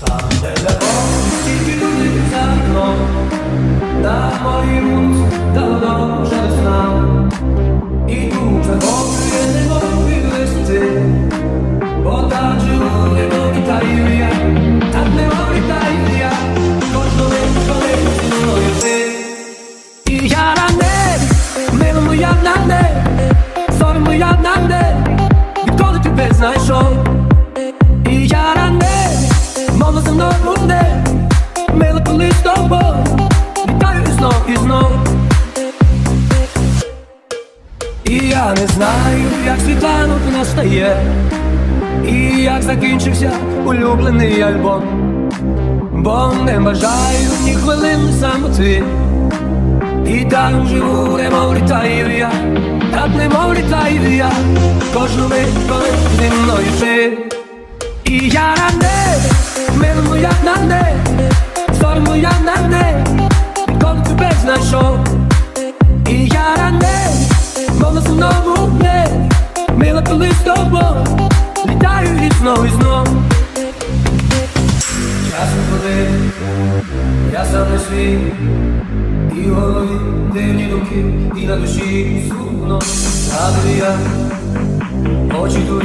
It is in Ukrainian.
Там, де любов, тільки люди за вікном, на моїй вулиці давно вже весна. І дуже добре не можу вести, бо не вітаю я, не я, зі ти. І я на небі, мило моя на небі, сором моя на небі, тебе знайшов. Я не знаю, як світанок настає, і як закінчився улюблений альбом, бо не бажаю ні хвилини самоти. І там живу, немов літаю я, так немов літаю я, кожну мить, коли зі мною ти. І я на небі, моя на небі, на сумному небі, мила коли з тобою, літаю і знов, і знов. Часом коли я сам не свій, і в голові дивні думки, і на душі сумно, згадую я, очі турі,